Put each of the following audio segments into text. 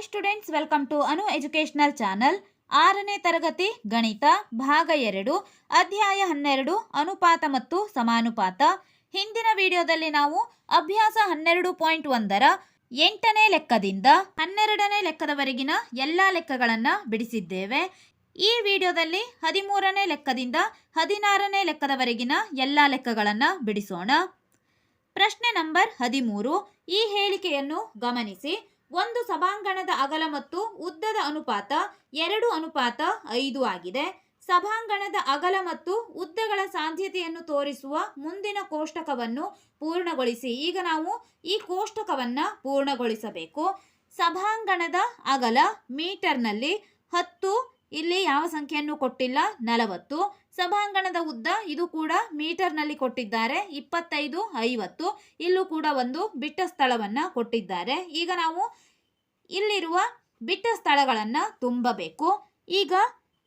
Hi students welcome to Anu educational channel ಆರನೇ ತರಗತಿ, ಗಣಿತ, ಭಾಗ ಎರಡು, ಅಧ್ಯಾಯ ಹನ್ನೆರಡು, ಅನುಪಾತ ಮತ್ತು ಸಮಾನುಪಾತ. ಹಿಂದಿನ ವಿಡಿಯೋದಲ್ಲಿ ನಾವು ಅಭ್ಯಾಸ ಹನ್ನೆರಡು ಪಾಯಿಂಟ್ ಒಂದರ ಎಂಟನೇ ಲೆಕ್ಕದಿಂದ ಹನ್ನೆರಡನೇ ಲೆಕ್ಕದವರೆಗಿನ ಎಲ್ಲ ಲೆಕ್ಕಗಳನ್ನು ಬಿಡಿಸಿದ್ದೇವೆ. ಈ ವಿಡಿಯೋದಲ್ಲಿ ಹದಿಮೂರನೇ ಲೆಕ್ಕದಿಂದ ಹದಿನಾರನೇ ಲೆಕ್ಕದವರೆಗಿನ ಎಲ್ಲ ಲೆಕ್ಕಗಳನ್ನು ಬಿಡಿಸೋಣ. ಪ್ರಶ್ನೆ ನಂಬರ್ ಹದಿಮೂರು. ಈ ಹೇಳಿಕೆಯನ್ನು ಗಮನಿಸಿ. ಒಂದು ಸಭಾಂಗಣದ ಅಗಲ ಮತ್ತು ಉದ್ದದ ಅನುಪಾತ, ಎರಡು ಅನುಪಾತ, ಐದು ಆಗಿದೆ. ಸಭಾಂಗಣದ ಅಗಲ ಮತ್ತು ಉದ್ದಗಳ ಸಾಧ್ಯತೆಯನ್ನು ತೋರಿಸುವ ಮುಂದಿನ ಕೋಷ್ಟಕವನ್ನು ಪೂರ್ಣಗೊಳಿಸಿ. ಈಗ ನಾವು ಈ ಕೋಷ್ಟಕವನ್ನು ಪೂರ್ಣಗೊಳಿಸಬೇಕು. ಸಭಾಂಗಣದ ಅಗಲ ಮೀಟರ್ನಲ್ಲಿ ಹತ್ತು, ಇಲ್ಲಿ ಯಾವ ಸಂಖ್ಯೆಯನ್ನು ಕೊಟ್ಟಿಲ್ಲ? ನಲವತ್ತು. ಸಭಾಂಗಣದ ಉದ್ದ ಇದು ಕೂಡ ಮೀಟರ್ನಲ್ಲಿ ಕೊಟ್ಟಿದ್ದಾರೆ. ಇಪ್ಪತ್ತೈದು ಐವತ್ತು. ಇಲ್ಲೂ ಕೂಡ ಒಂದು ಬಿಟ್ಟ ಸ್ಥಳವನ್ನು ಕೊಟ್ಟಿದ್ದಾರೆ. ಈಗ ನಾವು ಇಲ್ಲಿರುವ ಬಿಟ್ಟ ಸ್ಥಳಗಳನ್ನು ತುಂಬಬೇಕು. ಈಗ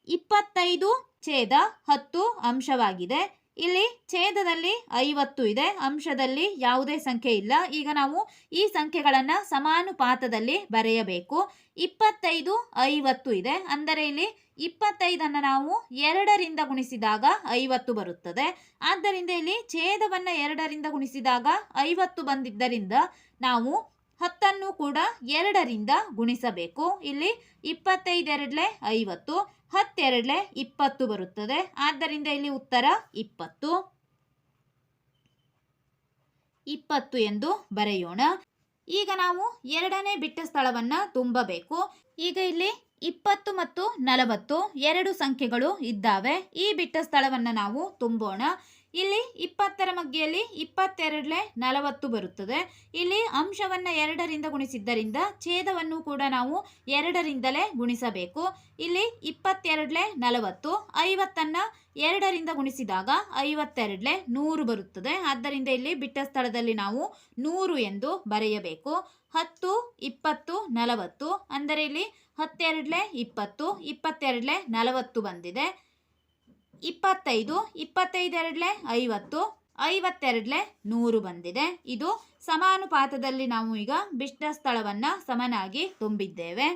ಇಪ್ಪತ್ತೈದು ಛೇದ ಹತ್ತು ಅಂಶವಾಗಿದೆ. ಇಲ್ಲಿ ಛೇದದಲ್ಲಿ ಐವತ್ತು ಇದೆ. ಅಂಶದಲ್ಲಿ ಯಾವುದೇ ಸಂಖ್ಯೆ ಇಲ್ಲ. ಈಗ ನಾವು ಈ ಸಂಖ್ಯೆಗಳನ್ನು ಸಮಾನುಪಾತದಲ್ಲಿ ಬರೆಯಬೇಕು. ಇಪ್ಪತ್ತೈದು ಐವತ್ತು ಇದೆ. ಅಂದರೆ ಇಲ್ಲಿ ಇಪ್ಪತ್ತೈದನ್ನು ನಾವು ಎರಡರಿಂದ ಗುಣಿಸಿದಾಗ ಐವತ್ತು ಬರುತ್ತದೆ. ಆದ್ದರಿಂದ ಇಲ್ಲಿ ಛೇದವನ್ನು ಎರಡರಿಂದ ಗುಣಿಸಿದಾಗ ಐವತ್ತು ಬಂದಿದ್ದರಿಂದ ನಾವು ಹತ್ತನ್ನು ಕೂಡ ಎರಡರಿಂದ ಗುಣಿಸಬೇಕು. ಇಲ್ಲಿ ಇಪ್ಪತ್ತೈದೆರಡಲೆ ಐವತ್ತು, ಹತ್ತೆರಡಲೆ ಇಪ್ಪತ್ತು ಬರುತ್ತದೆ. ಆದ್ದರಿಂದ ಇಲ್ಲಿ ಉತ್ತರ ಇಪ್ಪತ್ತು. ಇಪ್ಪತ್ತು ಎಂದು ಬರೆಯೋಣ. ಈಗ ನಾವು ಎರಡನೇ ಬಿಟ್ಟ ಸ್ಥಳವನ್ನು ತುಂಬಬೇಕು. ಈಗ ಇಲ್ಲಿ ಇಪ್ಪತ್ತು ಮತ್ತು ನಲವತ್ತು ಎರಡು ಸಂಖ್ಯೆಗಳು ಇದ್ದಾವೆ. ಈ ಬಿಟ್ಟ ಸ್ಥಳವನ್ನು ನಾವು ತುಂಬೋಣ. ಇಲ್ಲಿ ಇಪ್ಪತ್ತರ ಮಧ್ಯೆಯಲ್ಲಿ ಇಪ್ಪತ್ತೆರಡಲೆ ನಲವತ್ತು ಬರುತ್ತದೆ. ಇಲ್ಲಿ ಅಂಶವನ್ನು ಎರಡರಿಂದ ಗುಣಿಸಿದ್ದರಿಂದ ಛೇದವನ್ನು ಕೂಡ ನಾವು ಎರಡರಿಂದಲೇ ಗುಣಿಸಬೇಕು. ಇಲ್ಲಿ ಇಪ್ಪತ್ತೆರಡಲೆ ನಲವತ್ತು, ಐವತ್ತನ್ನು ಎರಡರಿಂದ ಗುಣಿಸಿದಾಗ ಐವತ್ತೆರಡಲೆ ನೂರು ಬರುತ್ತದೆ. ಆದ್ದರಿಂದ ಇಲ್ಲಿ ಬಿಟ್ಟ ಸ್ಥಳದಲ್ಲಿ ನಾವು ನೂರು ಎಂದು ಬರೆಯಬೇಕು. ಹತ್ತು, ಇಪ್ಪತ್ತು, ನಲವತ್ತು, ಅಂದರೆ ಇಲ್ಲಿ ಹತ್ತೆರಡಲೆ ಇಪ್ಪತ್ತು, ಇಪ್ಪತ್ತೆರಡಲೆ ನಲವತ್ತು ಬಂದಿದೆ. ಇಪ್ಪತ್ತೈದು, ಇಪ್ಪತ್ತೈದೆರಡಲೆ ಐವತ್ತು, ಐವತ್ತೆರಡಲೆ ನೂರು ಬಂದಿದೆ. ಇದು ಸಮಾನುಪಾತದಲ್ಲಿ ನಾವು ಈಗ ಬಿಷ್ಟ ಸ್ಥಳವನ್ನು ಸಮನಾಗಿ ತುಂಬಿದ್ದೇವೆ.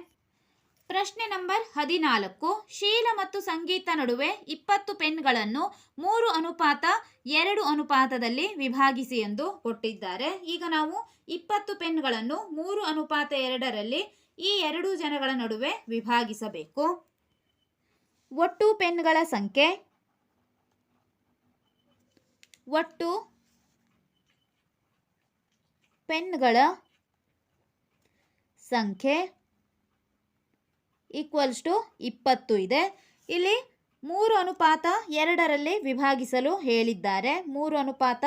ಪ್ರಶ್ನೆ ನಂಬರ್ ಹದಿನಾಲ್ಕು, ಶೀಲ ಮತ್ತು ಸಂಗೀತ ನಡುವೆ ಇಪ್ಪತ್ತು ಪೆನ್ಗಳನ್ನು ಮೂರು ಅನುಪಾತ, ಎರಡು ಅನುಪಾತದಲ್ಲಿ ವಿಭಾಗಿಸಿ ಎಂದು ಕೊಟ್ಟಿದ್ದಾರೆ. ಈಗ ನಾವು ಇಪ್ಪತ್ತು ಪೆನ್ಗಳನ್ನು ಮೂರು ಅನುಪಾತ ಎರಡರಲ್ಲಿ ಈ ಎರಡು ಜನಗಳ ನಡುವೆ ವಿಭಾಗಿಸಬೇಕು. ಒಟ್ಟು ಪೆನ್ಗಳ ಸಂಖ್ಯೆ ಒಟ್ಟು ಪೆನ್ಗಳ ಸಂಖ್ಯೆ ಈಕ್ವಲ್ಸ್ ಟು ಇಪ್ಪತ್ತು ಇದೆ. ಇಲ್ಲಿ ಮೂರು ಅನುಪಾತ ಎರಡರಲ್ಲಿ ವಿಭಾಗಿಸಲು ಹೇಳಿದ್ದಾರೆ. ಮೂರು ಅನುಪಾತ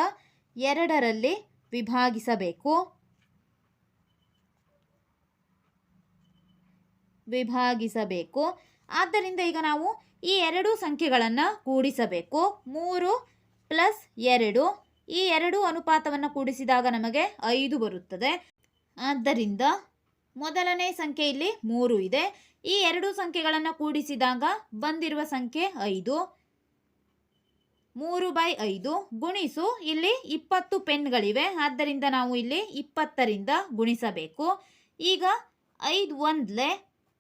ಎರಡರಲ್ಲಿ ವಿಭಾಗಿಸಬೇಕು. ವಿಭಾಗಿಸಬೇಕು. ಆದ್ದರಿಂದ ಈಗ ನಾವು ಈ ಎರಡು ಸಂಖ್ಯೆಗಳನ್ನು ಕೂಡಿಸಬೇಕು. ಮೂರು ಪ್ಲಸ್ ಎರಡು, ಈ ಎರಡು ಅನುಪಾತವನ್ನು ಕೂಡಿಸಿದಾಗ ನಮಗೆ ಐದು ಬರುತ್ತದೆ. ಆದ್ದರಿಂದ ಮೊದಲನೇ ಸಂಖ್ಯೆ ಇಲ್ಲಿ ಮೂರು ಇದೆ. ಈ ಎರಡು ಸಂಖ್ಯೆಗಳನ್ನು ಕೂಡಿಸಿದಾಗ ಬಂದಿರುವ ಸಂಖ್ಯೆ ಐದು. ಮೂರು ಬೈ ಐದು ಗುಣಿಸು ಇಲ್ಲಿ ಇಪ್ಪತ್ತು ಪೆನ್ಗಳಿವೆ. ಆದ್ದರಿಂದ ನಾವು ಇಲ್ಲಿ ಇಪ್ಪತ್ತರಿಂದ ಗುಣಿಸಬೇಕು. ಈಗ ಐದು ಒಂದ್ಲೆ,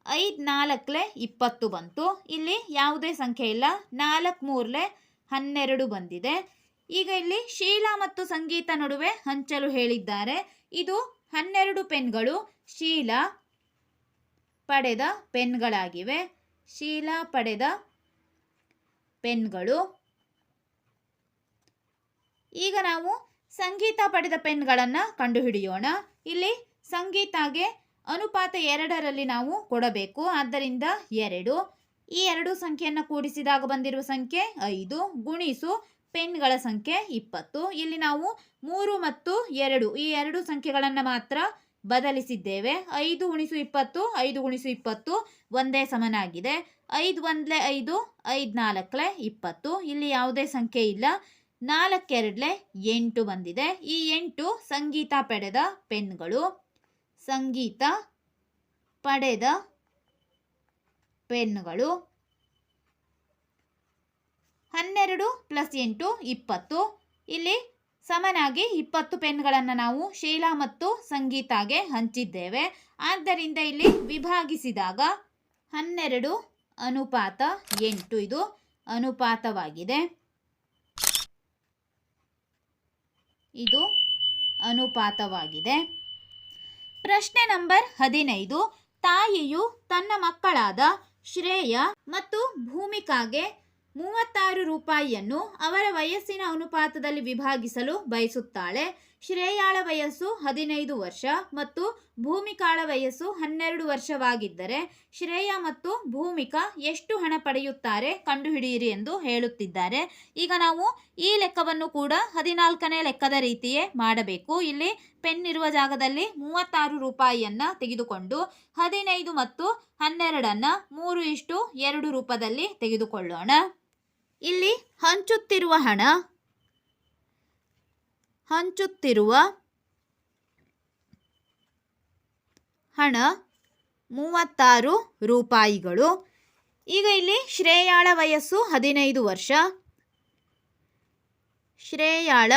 ಐದು ನಾಲ್ಕಲೆ ಇಪ್ಪತ್ತು ಬಂತು. ಇಲ್ಲಿ ಯಾವುದೇ ಸಂಖ್ಯೆ ಇಲ್ಲ. ನಾಲ್ಕು ಮೂರಲೆ ಹನ್ನೆರಡು ಬಂದಿದೆ. ಈಗ ಇಲ್ಲಿ ಶೀಲಾ ಮತ್ತು ಸಂಗೀತ ನಡುವೆ ಹಂಚಲು ಹೇಳಿದ್ದಾರೆ. ಇದು ಹನ್ನೆರಡು ಪೆನ್ಗಳು. ಶೀಲಾ ಪಡೆದ ಪೆನ್ಗಳಾಗಿವೆ. ಶೀಲಾ ಪಡೆದ ಪೆನ್ಗಳು. ಈಗ ನಾವು ಸಂಗೀತ ಪಡೆದ ಪೆನ್ಗಳನ್ನು ಕಂಡುಹಿಡಿಯೋಣ. ಇಲ್ಲಿ ಸಂಗೀತಾಗೆ ಅನುಪಾತ ಎರಡರಲ್ಲಿ ನಾವು ಕೊಡಬೇಕು. ಆದ್ದರಿಂದ ಎರಡು. ಈ ಎರಡು ಸಂಖ್ಯೆಯನ್ನು ಕೂಡಿಸಿದಾಗ ಬಂದಿರುವ ಸಂಖ್ಯೆ ಐದು, ಗುಣಿಸು ಪೆನ್ಗಳ ಸಂಖ್ಯೆ ಇಪ್ಪತ್ತು. ಇಲ್ಲಿ ನಾವು ಮೂರು ಮತ್ತು ಎರಡು, ಈ ಎರಡು ಸಂಖ್ಯೆಗಳನ್ನು ಮಾತ್ರ ಬದಲಿಸಿದ್ದೇವೆ. ಐದು ಗುಣಿಸು ಇಪ್ಪತ್ತು, ಐದು ಗುಣಿಸು ಇಪ್ಪತ್ತು ಒಂದೇ ಸಮನಾಗಿದೆ. ಐದು ಒಂದ್ಲೆ ಐದು ಐದು ನಾಲ್ಕಲೆ ಇಪ್ಪತ್ತು. ಇಲ್ಲಿ ಯಾವುದೇ ಸಂಖ್ಯೆ ಇಲ್ಲ. ನಾಲ್ಕೆರಡ್ಲೆ ಎಂಟು ಬಂದಿದೆ. ಈ ಎಂಟು ಸಂಗೀತ ಪಡೆದ ಪೆನ್ಗಳು, ಸಂಗೀತ ಪಡೆದ ಪೆನ್ಗಳು ಹನ್ನೆರಡು ಪ್ಲಸ್ ಎಂಟು ಇಪ್ಪತ್ತು. ಇಲ್ಲಿ ಸಮನಾಗಿ ಇಪ್ಪತ್ತು ಪೆನ್ಗಳನ್ನು ನಾವು ಶೀಲಾ ಮತ್ತು ಸಂಗೀತಾಗೆ ಹಂಚಿದ್ದೇವೆ. ಆದ್ದರಿಂದ ಇಲ್ಲಿ ವಿಭಾಗಿಸಿದಾಗ ಹನ್ನೆರಡು ಅನುಪಾತ ಎಂಟು ಇದು ಅನುಪಾತವಾಗಿದೆ. ಇದು ಅನುಪಾತವಾಗಿದೆ. ಪ್ರಶ್ನೆ ನಂಬರ್ ಹದಿನೈದು. ತಾಯಿಯು ತನ್ನ ಮಕ್ಕಳಾದ ಶ್ರೇಯ ಮತ್ತು ಭೂಮಿಕಾಗೆ ಮೂವತ್ತಾರು ರೂಪಾಯಿಯನ್ನು ಅವರ ವಯಸ್ಸಿನ ಅನುಪಾತದಲ್ಲಿ ವಿಭಾಗಿಸಲು ಬಯಸುತ್ತಾಳೆ. ಶ್ರೇಯಾಳ ವಯಸ್ಸು ಹದಿನೈದು ವರ್ಷ ಮತ್ತು ಭೂಮಿಕಾಳ ವಯಸ್ಸು ಹನ್ನೆರಡು ವರ್ಷವಾಗಿದ್ದರೆ ಶ್ರೇಯ ಮತ್ತು ಭೂಮಿಕಾ ಎಷ್ಟು ಹಣ ಪಡೆಯುತ್ತಾರೆ ಕಂಡುಹಿಡಿಯಿರಿ ಎಂದು ಹೇಳುತ್ತಿದ್ದಾರೆ. ಈಗ ನಾವು ಈ ಲೆಕ್ಕವನ್ನು ಕೂಡ ಹದಿನಾಲ್ಕನೇ ಲೆಕ್ಕದ ರೀತಿಯೇ ಮಾಡಬೇಕು. ಇಲ್ಲಿ ಪೆನ್ ಇರುವ ಜಾಗದಲ್ಲಿ ಮೂವತ್ತಾರು ರೂಪಾಯಿಯನ್ನು ತೆಗೆದುಕೊಂಡು ಹದಿನೈದು ಮತ್ತು ಹನ್ನೆರಡನ್ನು ಮೂರು ಇಷ್ಟು ಎರಡು ರೂಪದಲ್ಲಿ ತೆಗೆದುಕೊಳ್ಳೋಣ. ಇಲ್ಲಿ ಹಂಚುತ್ತಿರುವ ಹಣ ಹಂಚುತ್ತಿರುವ ಹಣ ಮೂವತ್ತಾರು ರೂಪಾಯಿಗಳು. ಈಗ ಇಲ್ಲಿ ಶ್ರೇಯಾಳ ವಯಸ್ಸು ಹದಿನೈದು ವರ್ಷ. ಶ್ರೇಯಾಳ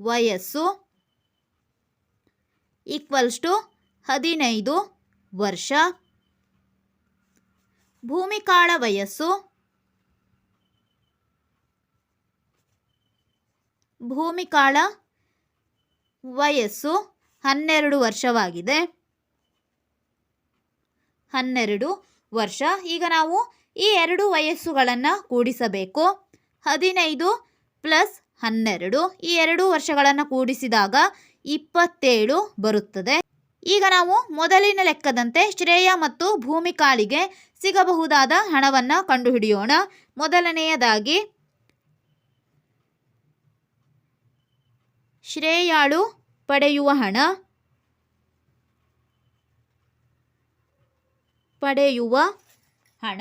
ವಯಸ್ಸು ಈಕ್ವಲ್ಸ್ ಟು ಹದಿನೈದು ವರ್ಷ. ಭೂಮಿಕಾಳ ವಯಸ್ಸು ಭೂಮಿಕಾಳ ವಯಸ್ಸು ಹನ್ನೆರಡು ವರ್ಷವಾಗಿದೆ. ಹನ್ನೆರಡು ವರ್ಷ. ಈಗ ನಾವು ಈ ಎರಡು ವಯಸ್ಸುಗಳನ್ನು ಕೂಡಿಸಬೇಕು. ಹದಿನೈದು ಪ್ಲಸ್ ಹನ್ನೆರಡು. ಈ ಎರಡು ವರ್ಷಗಳನ್ನು ಕೂಡಿಸಿದಾಗ ಇಪ್ಪತ್ತೇಳು ಬರುತ್ತದೆ. ಈಗ ನಾವು ಮೊದಲಿನ ಲೆಕ್ಕದಂತೆ ಶ್ರೇಯ ಮತ್ತು ಭೂಮಿಕಾಳಿಗೆ ಸಿಗಬಹುದಾದ ಹಣವನ್ನು ಕಂಡುಹಿಡಿಯೋಣ. ಮೊದಲನೆಯದಾಗಿ ಶ್ರೇಯಾಳು ಪಡೆಯುವ ಹಣ. ಪಡೆಯುವ ಹಣ.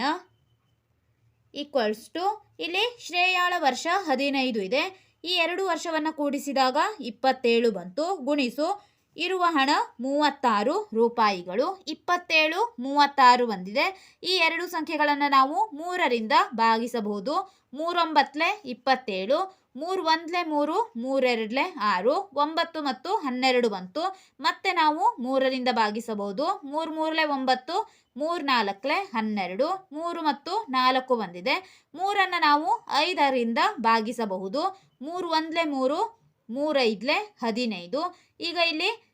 ಈಕ್ವಲ್ಸ್ ಟು ಇಲ್ಲಿ ಶ್ರೇಯಾಳ ವರ್ಷ ಹದಿನೈದು ಇದೆ. ಈ ಎರಡು ವರ್ಷವನ್ನು ಕೂಡಿಸಿದಾಗ ಇಪ್ಪತ್ತೇಳು ಬಂತು. ಗುಣಿಸು, ಇರುವ ಹಣ ಮೂವತ್ತಾರು ರೂಪಾಯಿಗಳು. ಇಪ್ಪತ್ತೇಳು, ಮೂವತ್ತಾರು ಬಂದಿದೆ. ಈ ಎರಡು ಸಂಖ್ಯೆಗಳನ್ನು ನಾವು ಮೂರರಿಂದ ಭಾಗಿಸಬಹುದು. ಮೂರೊಂಬತ್ತಲೆ ಇಪ್ಪತ್ತೇಳು ಮೂರು ಒಂದ್ಲೆ ಮೂರು, ಮೂರೆರಡ್ಲೆ ಆರು, ಒಂಬತ್ತು ಮತ್ತು ಹನ್ನೆರಡು ಬಂತು. ಮತ್ತೆ ನಾವು ಮೂರರಿಂದ ಭಾಗಿಸಬಹುದು. ಮೂರು ಮೂರಲೆ ಒಂಬತ್ತು, ಮೂರು ನಾಲ್ಕಲೆ ಹನ್ನೆರಡು, ಮೂರು ಮತ್ತು ನಾಲ್ಕು ಬಂದಿದೆ. ಮೂರನ್ನು ನಾವು ಐದರಿಂದ ಭಾಗಿಸಬಹುದು. ಮೂರು ಒಂದ್ಲೆ ಮೂರು ಮೂರೈದ್ಲೆ ಹದಿನೈದು. ಈಗ ಇಲ್ಲಿ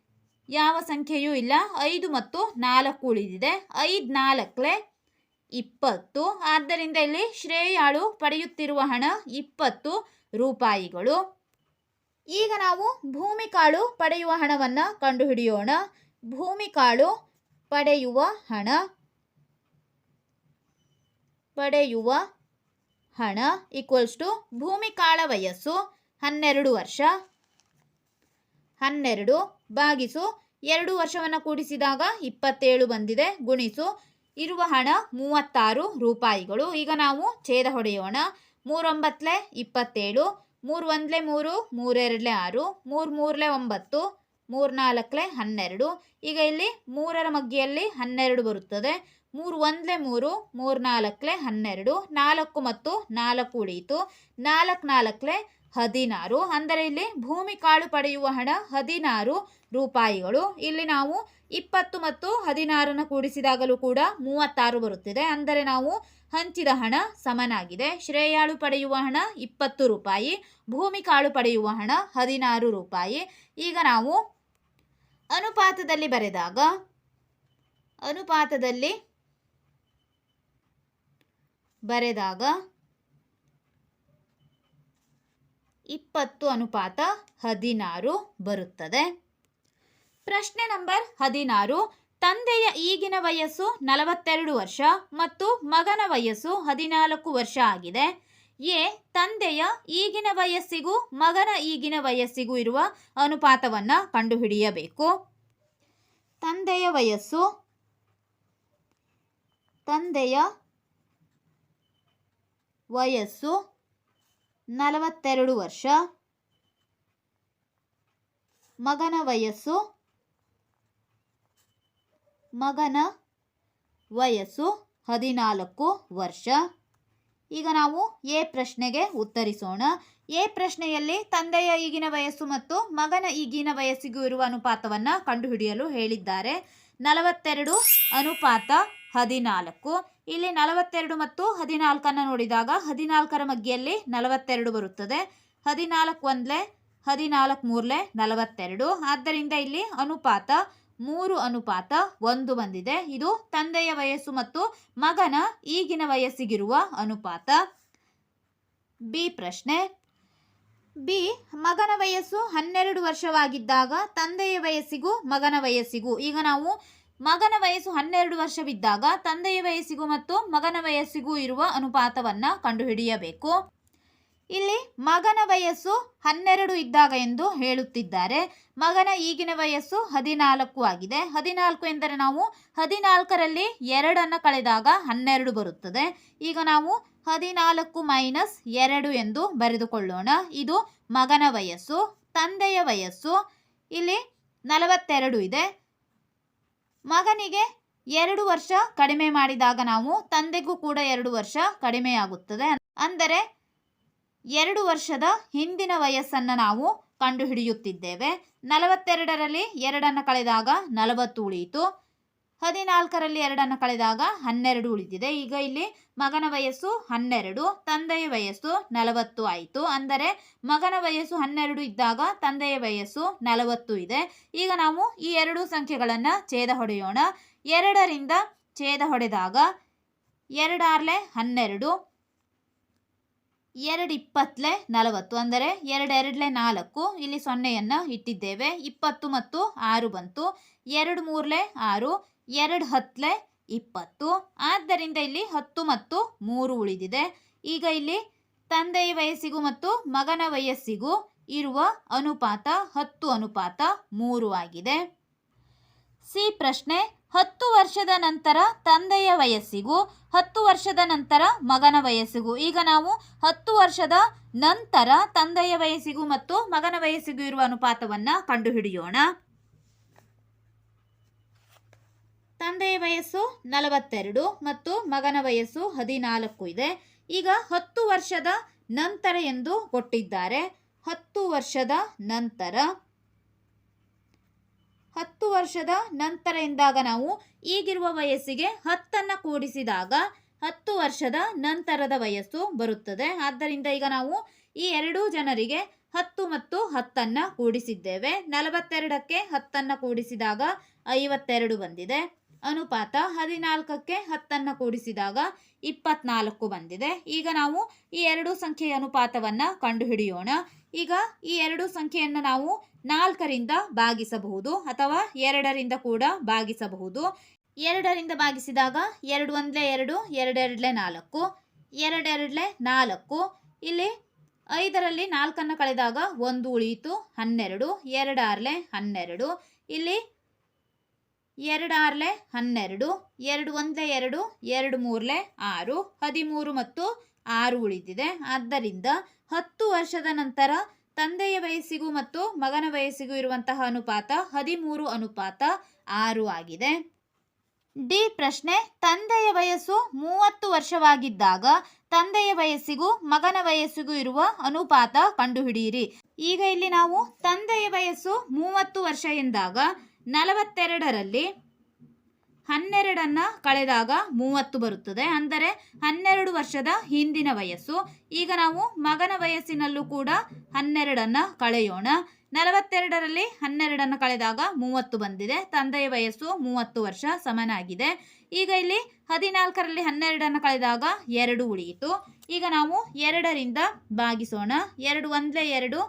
ಯಾವ ಸಂಖ್ಯೆಯೂ ಇಲ್ಲ. ಐದು ಮತ್ತು ನಾಲ್ಕು ಉಳಿದಿದೆ. ಐದು ನಾಲ್ಕಲೆ ಇಪ್ಪತ್ತು. ಆದ್ದರಿಂದ ಇಲ್ಲಿ ಶ್ರೇಯಾಳು ಪಡೆಯುತ್ತಿರುವ ಹಣ ಇಪ್ಪತ್ತು. ರೂಪಾಯಿಗಳು. ಈಗ ನಾವು ಭೂಮಿಕಾಳು ಪಡೆಯುವ ಹಣವನ್ನು ಕಂಡುಹಿಡಿಯೋಣ. ಭೂಮಿಕಾಳು ಪಡೆಯುವ ಹಣ. ಪಡೆಯುವ ಹಣ ಈಕ್ವಲ್ಸ್ ಟು ಭೂಮಿಕಾಳ ವಯಸ್ಸು ಹನ್ನೆರಡು ವರ್ಷ. ಹನ್ನೆರಡು ಭಾಗಿಸು ಎರಡು ವರ್ಷವನ್ನು ಕೂಡಿಸಿದಾಗ ಇಪ್ಪತ್ತೇಳು ಬಂದಿದೆ. ಗುಣಿಸು ಇರುವ ಹಣ ಮೂವತ್ತಾರು ರೂಪಾಯಿಗಳು. ಈಗ ನಾವು ಛೇದ ಹೊಡೆಯೋಣ. ಮೂರೊಂಬತ್ತಲೆ ಇಪ್ಪತ್ತೇಳು ಮೂರು ಒಂದಲೆ ಮೂರು, ಮೂರೆರಡಲೆ ಆರು ಮೂರು ಮೂರಲೆ ಒಂಬತ್ತು ಮೂರು ನಾಲ್ಕಲೆ ಹನ್ನೆರಡು. ಈಗ ಇಲ್ಲಿ ಮೂರರ ಮಗ್ಗಿಯಲ್ಲಿ ಹನ್ನೆರಡು ಬರುತ್ತದೆ. ಮೂರು ಒಂದ್ಲೆ ಮೂರು ಮೂರು ನಾಲ್ಕಲೆ ಹನ್ನೆರಡು, ನಾಲ್ಕು ಮತ್ತು ನಾಲ್ಕು ಉಳಿಯಿತು. ನಾಲ್ಕು ನಾಲ್ಕಲೆ ಹದಿನಾರು. ಅಂದರೆ ಇಲ್ಲಿ ಭೂಮಿ ಕಾಳು ಪಡೆಯುವ ಹಣ ಹದಿನಾರು ರೂಪಾಯಿಗಳು. ಇಲ್ಲಿ ನಾವು ಇಪ್ಪತ್ತು ಮತ್ತು ಹದಿನಾರನ್ನು ಕೂಡಿಸಿದಾಗಲೂ ಕೂಡ ಮೂವತ್ತಾರು ಬರುತ್ತಿದೆ. ಅಂದರೆ ನಾವು ಹಂಚಿದ ಹಣ ಸಮನಾಗಿದೆ. ಶ್ರೇಯಾಳು ಪಡೆಯುವ ಹಣ ಇಪ್ಪತ್ತು ರೂಪಾಯಿ ಭೂಮಿ ಕಾಳು ಪಡೆಯುವ ಹಣ ಹದಿನಾರು ರೂಪಾಯಿ. ಈಗ ನಾವು ಅನುಪಾತದಲ್ಲಿ ಬರೆದಾಗ ಅನುಪಾತದಲ್ಲಿ ಬರೆದಾಗ ಇಪ್ಪತ್ತು ಅನುಪಾತ ಹದಿನಾರು ಬರುತ್ತದೆ. ಪ್ರಶ್ನೆ ನಂಬರ್ ಹದಿನಾರು ತಂದೆಯ ಈಗಿನ ವಯಸ್ಸು ನಲವತ್ತೆರಡು ವರ್ಷ ಮತ್ತು ಮಗನ ವಯಸ್ಸು ಹದಿನಾಲ್ಕು ವರ್ಷ ಆಗಿದೆ. ಎ, ತಂದೆಯ ಈಗಿನ ವಯಸ್ಸಿಗೂ ಮಗನ ಈಗಿನ ವಯಸ್ಸಿಗೂ ಇರುವ ಅನುಪಾತವನ್ನು ಕಂಡುಹಿಡಿಯಬೇಕು. ತಂದೆಯ ವಯಸ್ಸು ತಂದೆಯ ವಯಸ್ಸು ನಲವತ್ತೆರಡು ವರ್ಷ, ಮಗನ ವಯಸ್ಸು ಮಗನ ವಯಸ್ಸು ಹದಿನಾಲ್ಕು ವರ್ಷ. ಈಗ ನಾವು ಎ ಪ್ರಶ್ನೆಗೆ ಉತ್ತರಿಸೋಣ. ಎ ಪ್ರಶ್ನೆಯಲ್ಲಿ ತಂದೆಯ ಈಗಿನ ವಯಸ್ಸು ಮತ್ತು ಮಗನ ಈಗಿನ ವಯಸ್ಸಿಗೂ ಇರುವ ಅನುಪಾತವನ್ನು ಕಂಡುಹಿಡಿಯಲು ಹೇಳಿದ್ದಾರೆ. ನಲವತ್ತೆರಡು ಅನುಪಾತ ಹದಿನಾಲ್ಕು. ಇಲ್ಲಿ ನಲವತ್ತೆರಡು ಮತ್ತು ಹದಿನಾಲ್ಕನ್ನು ನೋಡಿದಾಗ ಹದಿನಾಲ್ಕರ ಮಗ್ಗಿಯಲ್ಲಿ ನಲವತ್ತೆರಡು ಬರುತ್ತದೆ. ಹದಿನಾಲ್ಕು ಒಂದ್ಲೆ, ಹದಿನಾಲ್ಕು ಮೂರ್ಲೆ, ನಲವತ್ತೆರಡು. ಆದ್ದರಿಂದ ಇಲ್ಲಿ ಅನುಪಾತ ಮೂರು ಅನುಪಾತ ಒಂದು ಬಂದಿದೆ. ಇದು ತಂದೆಯ ವಯಸ್ಸು ಮತ್ತು ಮಗನ ಈಗಿನ ವಯಸ್ಸಿಗಿರುವ ಅನುಪಾತ. ಬಿ ಪ್ರಶ್ನೆ. ಬಿ, ಮಗನ ವಯಸ್ಸು ಹನ್ನೆರಡು ವರ್ಷವಾಗಿದ್ದಾಗ ತಂದೆಯ ವಯಸ್ಸಿಗೂ ಮಗನ ವಯಸ್ಸಿಗೂ. ಈಗ ನಾವು ಮಗನ ವಯಸ್ಸು ಹನ್ನೆರಡು ವರ್ಷವಿದ್ದಾಗ ತಂದೆಯ ವಯಸ್ಸಿಗೂ ಮತ್ತು ಮಗನ ವಯಸ್ಸಿಗೂ ಇರುವ ಅನುಪಾತವನ್ನು ಕಂಡುಹಿಡಿಯಬೇಕು. ಇಲ್ಲಿ ಮಗನ ವಯಸ್ಸು ಹನ್ನೆರಡು ಇದ್ದಾಗ ಎಂದು ಹೇಳುತ್ತಿದ್ದಾರೆ. ಮಗನ ಈಗಿನ ವಯಸ್ಸು ಹದಿನಾಲ್ಕು ಆಗಿದೆ. ಹದಿನಾಲ್ಕು ಎಂದರೆ ನಾವು ಹದಿನಾಲ್ಕರಲ್ಲಿ ಎರಡನ್ನು ಕಳೆದಾಗ ಹನ್ನೆರಡು ಬರುತ್ತದೆ. ಈಗ ನಾವು ಹದಿನಾಲ್ಕು ಮೈನಸ್ ಎರಡು ಎಂದು ಬರೆದುಕೊಳ್ಳೋಣ. ಇದು ಮಗನ ವಯಸ್ಸು, ತಂದೆಯ ವಯಸ್ಸು. ಇಲ್ಲಿ ನಲವತ್ತೆರಡು ಇದೆ. ಮಗನಿಗೆ ಎರಡು ವರ್ಷ ಕಡಿಮೆ ಮಾಡಿದಾಗ ನಾವು ತಂದೆಗೂ ಕೂಡ ಎರಡು ವರ್ಷ ಕಡಿಮೆಯಾಗುತ್ತದೆ ಅಂದರೆ ಎರಡು ವರ್ಷದ ಹಿಂದಿನ ವಯಸ್ಸನ್ನು ನಾವು ಕಂಡುಹಿಡಿಯುತ್ತಿದ್ದೇವೆ. ನಲವತ್ತೆರಡರಲ್ಲಿ ಎರಡನ್ನು ಕಳೆದಾಗ ನಲವತ್ತು ಉಳಿಯಿತು. ಹದಿನಾಲ್ಕರಲ್ಲಿ ಎರಡನ್ನು ಕಳೆದಾಗ ಹನ್ನೆರಡು ಉಳಿದಿದೆ. ಈಗ ಇಲ್ಲಿ ಮಗನ ವಯಸ್ಸು ಹನ್ನೆರಡು, ತಂದೆಯ ವಯಸ್ಸು ನಲವತ್ತು ಆಯಿತು. ಅಂದರೆ ಮಗನ ವಯಸ್ಸು ಹನ್ನೆರಡು ಇದ್ದಾಗ ತಂದೆಯ ವಯಸ್ಸು ನಲವತ್ತು ಇದೆ. ಈಗ ನಾವು ಈ ಎರಡು ಸಂಖ್ಯೆಗಳನ್ನು ಛೇದ ಹೊಡೆಯೋಣ. ಎರಡರಿಂದ ಛೇದ ಹೊಡೆದಾಗ ಎರಡಾರ್ಲೆ ಹನ್ನೆರಡು ಎರಡು ಇಪ್ಪತ್ತಲೆ ನಲವತ್ತು ಅಂದರೆ ಎರಡೆರಡಲೆ ನಾಲ್ಕು. ಇಲ್ಲಿ ಸೊನ್ನೆಯನ್ನು ಇಟ್ಟಿದ್ದೇವೆ. ಇಪ್ಪತ್ತು ಮತ್ತು ಆರು ಬಂತು. ಎರಡು ಮೂರಲೆ ಆರು, ಎರಡು ಹತ್ತಲೆ ಇಪ್ಪತ್ತು. ಆದ್ದರಿಂದ ಇಲ್ಲಿ ಹತ್ತು ಮತ್ತು ಮೂರು ಉಳಿದಿದೆ. ಈಗ ಇಲ್ಲಿ ತಂದೆಯ ವಯಸ್ಸಿಗೂ ಮತ್ತು ಮಗನ ವಯಸ್ಸಿಗೂ ಇರುವ ಅನುಪಾತ ಹತ್ತು ಅನುಪಾತ ಮೂರು ಆಗಿದೆ. ಸಿ ಪ್ರಶ್ನೆ, ಹತ್ತು ವರ್ಷದ ನಂತರ ತಂದೆಯ ವಯಸ್ಸಿಗೂ, ಹತ್ತು ವರ್ಷದ ನಂತರ ಮಗನ ವಯಸ್ಸಿಗೂ. ಈಗ ನಾವು ಹತ್ತು ವರ್ಷದ ನಂತರ ತಂದೆಯ ವಯಸ್ಸಿಗೂ ಮತ್ತು ಮಗನ ವಯಸ್ಸಿಗೂ ಇರುವ ಅನುಪಾತವನ್ನು ಕಂಡುಹಿಡಿಯೋಣ. ತಂದೆಯ ವಯಸ್ಸು ನಲವತ್ತೆರಡು ಮತ್ತು ಮಗನ ವಯಸ್ಸು ಹದಿನಾಲ್ಕು ಇದೆ. ಈಗ ಹತ್ತು ವರ್ಷದ ನಂತರ ಎಂದು ಕೊಟ್ಟಿದ್ದಾರೆ. ಹತ್ತು ವರ್ಷದ ನಂತರ ವರ್ಷದ ನಂತರ ಎಂದಾಗ ನಾವು ಈಗಿರುವ ವಯಸ್ಸಿಗೆ ಹತ್ತನ್ನು ಕೂಡಿಸಿದಾಗ ಹತ್ತು ವರ್ಷದ ನಂತರದ ವಯಸ್ಸು ಬರುತ್ತದೆ. ಆದ್ದರಿಂದ ಈಗ ನಾವು ಈ ಎರಡೂ ಜನರಿಗೆ ಹತ್ತು ಮತ್ತು ಹತ್ತನ್ನು ಕೂಡಿಸಿದ್ದೇವೆ. ನಲವತ್ತೆರಡಕ್ಕೆ ಹತ್ತನ್ನು ಕೂಡಿಸಿದಾಗ ಐವತ್ತೆರಡು ಬಂದಿದೆ. ಅನುಪಾತ ಹದಿನಾಲ್ಕಕ್ಕೆ ಹತ್ತನ್ನು ಕೂಡಿಸಿದಾಗ ಇಪ್ಪತ್ನಾಲ್ಕು ಬಂದಿದೆ. ಈಗ ನಾವು ಈ ಎರಡು ಸಂಖ್ಯೆಯ ಅನುಪಾತವನ್ನು ಕಂಡುಹಿಡಿಯೋಣ. ಈಗ ಈ ಎರಡು ಸಂಖ್ಯೆಯನ್ನು ನಾವು ನಾಲ್ಕರಿಂದ ಭಾಗಿಸಬಹುದು ಅಥವಾ ಎರಡರಿಂದ ಕೂಡ ಭಾಗಿಸಬಹುದು. ಎರಡರಿಂದ ಭಾಗಿಸಿದಾಗ ಎರಡು ಒಂದಲೇ ಎರಡು, ಎರಡೆರಡಲೆ ನಾಲ್ಕು ಎರಡೆರಡಲೆ ನಾಲ್ಕು. ಇಲ್ಲಿ ಐದರಲ್ಲಿ ನಾಲ್ಕನ್ನು ಕಳೆದಾಗ ಒಂದು ಉಳಿಯಿತು, ಹನ್ನೆರಡು, ಎರಡಾರ್ಲೆ ಹನ್ನೆರಡು. ಇಲ್ಲಿ ಎರಡಾರ್ಲೆ ಹನ್ನೆರಡು, ಎರಡು ಒಂದಲೇ ಎರಡು ಎರಡು ಮೂರಲೆ ಆರು, ಹದಿಮೂರು ಮತ್ತು ಆರು ಉಳಿದಿದೆ. ಆದ್ದರಿಂದ ಹತ್ತು ವರ್ಷದ ನಂತರ ತಂದೆಯ ವಯಸ್ಸಿಗೂ ಮತ್ತು ಮಗನ ವಯಸ್ಸಿಗೂ ಇರುವಂತಹ ಅನುಪಾತ ಹದಿಮೂರು ಅನುಪಾತ ಆರು ಆಗಿದೆ. ಡಿ ಪ್ರಶ್ನೆ, ತಂದೆಯ ವಯಸ್ಸು ಮೂವತ್ತು ವರ್ಷವಾಗಿದ್ದಾಗ ತಂದೆಯ ವಯಸ್ಸಿಗೂ ಮಗನ ವಯಸ್ಸಿಗೂ ಇರುವ ಅನುಪಾತ ಕಂಡುಹಿಡಿಯಿರಿ. ಈಗ ಇಲ್ಲಿ ನಾವು ತಂದೆಯ ವಯಸ್ಸು ಮೂವತ್ತು ವರ್ಷ ಎಂದಾಗ ನಲವತ್ತೆರಡರಲ್ಲಿ ಹನ್ನೆರಡನ್ನು ಕಳೆದಾಗ ಮೂವತ್ತು ಬರುತ್ತದೆ. ಅಂದರೆ ಹನ್ನೆರಡು ವರ್ಷದ ಹಿಂದಿನ ವಯಸ್ಸು. ಈಗ ನಾವು ಮಗನ ವಯಸ್ಸಿನಲ್ಲೂ ಕೂಡ ಹನ್ನೆರಡನ್ನು ಕಳೆಯೋಣ. ನಲವತ್ತೆರಡರಲ್ಲಿ ಹನ್ನೆರಡನ್ನು ಕಳೆದಾಗ ಮೂವತ್ತು ಬಂದಿದೆ. ತಂದೆಯ ವಯಸ್ಸು ಮೂವತ್ತು ವರ್ಷ ಸಮನಾಗಿದೆ. ಈಗ ಇಲ್ಲಿ ಹದಿನಾಲ್ಕರಲ್ಲಿ ಹನ್ನೆರಡನ್ನು ಕಳೆದಾಗ ಎರಡು ಉಳಿಯಿತು. ಈಗ ನಾವು ಎರಡರಿಂದ ಭಾಗಿಸೋಣ. ಎರಡು ಒಂದಲೇ ಎರಡು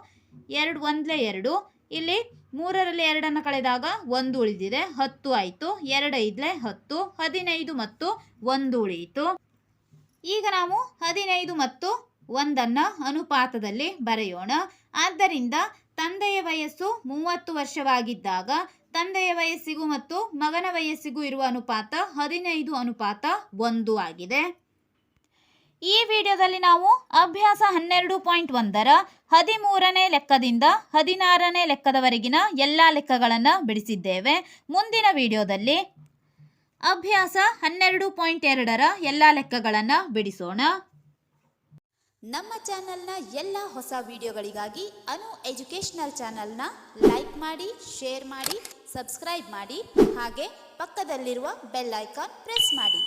ಎರಡು ಒಂದಲೇ ಎರಡು. ಇಲ್ಲಿ ಮೂರರಲ್ಲಿ ಎರಡನ್ನು ಕಳೆದಾಗ ಒಂದು ಉಳಿದಿದೆ, ಹತ್ತು ಆಯಿತು. ಎರಡು ಇದ್ಲೆ ಹತ್ತು, ಹದಿನೈದು ಮತ್ತು ಒಂದು ಉಳಿಯಿತು. ಈಗ ನಾವು ಹದಿನೈದು ಮತ್ತು ಒಂದನ್ನು ಅನುಪಾತದಲ್ಲಿ ಬರೆಯೋಣ. ಆದ್ದರಿಂದ ತಂದೆಯ ವಯಸ್ಸು ಮೂವತ್ತು ವರ್ಷವಾಗಿದ್ದಾಗ ತಂದೆಯ ವಯಸ್ಸಿಗೂ ಮತ್ತು ಮಗನ ವಯಸ್ಸಿಗೂ ಇರುವ ಅನುಪಾತ ಹದಿನೈದು ಅನುಪಾತ ಒಂದು ಆಗಿದೆ. ಈ ವಿಡಿಯೋದಲ್ಲಿ ನಾವು ಅಭ್ಯಾಸ ಹನ್ನೆರಡು ಪಾಯಿಂಟ್ ಒಂದರ ಹದಿಮೂರನೇ ಲೆಕ್ಕದಿಂದ ಹದಿನಾರನೇ ಲೆಕ್ಕದವರೆಗಿನ ಎಲ್ಲ ಲೆಕ್ಕಗಳನ್ನು ಬಿಡಿಸಿದ್ದೇವೆ. ಮುಂದಿನ ವಿಡಿಯೋದಲ್ಲಿ ಅಭ್ಯಾಸ ಹನ್ನೆರಡು ಪಾಯಿಂಟ್ ಎರಡರ ಎಲ್ಲ ಲೆಕ್ಕಗಳನ್ನು ಬಿಡಿಸೋಣ. ನಮ್ಮ ಚಾನೆಲ್ನ ಎಲ್ಲ ಹೊಸ ವಿಡಿಯೋಗಳಿಗಾಗಿ ಅನು ಎಜುಕೇಶನಲ್ ಚಾನೆಲ್ನ ಲೈಕ್ ಮಾಡಿ, ಶೇರ್ ಮಾಡಿ, ಸಬ್ಸ್ಕ್ರೈಬ್ ಮಾಡಿ, ಹಾಗೆ ಪಕ್ಕದಲ್ಲಿರುವ ಬೆಲ್ ಐಕಾನ್ ಪ್ರೆಸ್ ಮಾಡಿ.